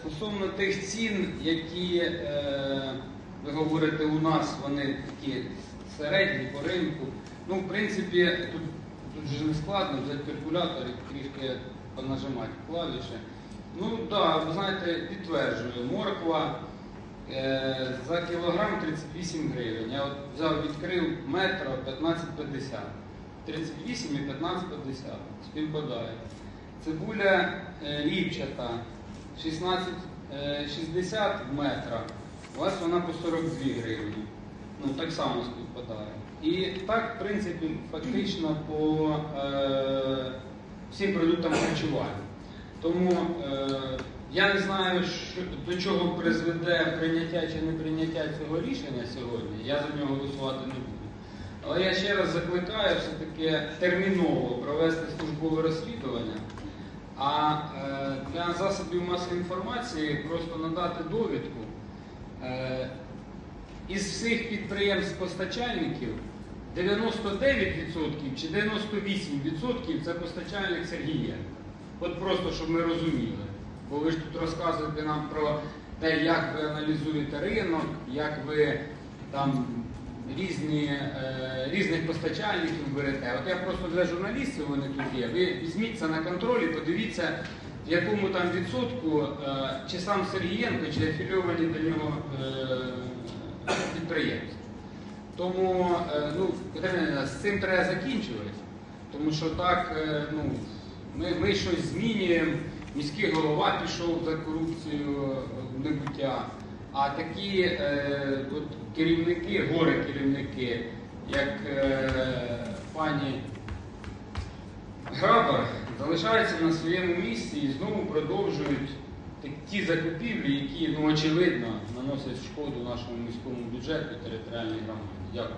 Стосовно тих цін, які е, ви говорите у нас, вони такі середні по ринку. Ну, в принципі, тут, тут же не складно взяти калькулятор і трішки понажимати клавіші. Ну так, да, ви знаєте, підтверджую, морква е, за кілограм 38 гривень. Я от взяв, відкрив метро 15,50. 38 і 15,50. Співпадає. Цибуля е, ріпчата 16,60 метра. У вас вона по 42 гривні. Ну, так само співпадає. І так, в принципі, фактично по е, всім продуктам харчування. Тому е, я не знаю, що, до чого призведе прийняття чи не прийняття цього рішення сьогодні. Я за нього голосувати не буду. Але я ще раз закликаю все-таки терміново провести службове розслідування. А е, для засобів масової інформації просто надати довідку. Е, із всіх підприємств-постачальників 99% чи 98% це постачальник Сергія. От просто, щоб ми розуміли. Бо ви ж тут розказуєте нам про те, як ви аналізуєте ринок, як ви там різні, е, різних постачальників берете. От я просто для журналістів вони тут є. Ви візьміть це на контроль і подивіться, в якому там відсотку е, чи сам Сергієнко, чи афілійовані до нього е, підприємства. Тому ну, з цим треба закінчувати, тому що так ну, ми, ми щось змінюємо, міський голова пішов за корупцію в небуття, а такі е, от керівники, горе керівники, як е, пані Грабар, залишаються на своєму місці і знову продовжують ті закупівлі, які ну, очевидно наносять шкоду нашому міському бюджету і територіальній громаді. Дякую.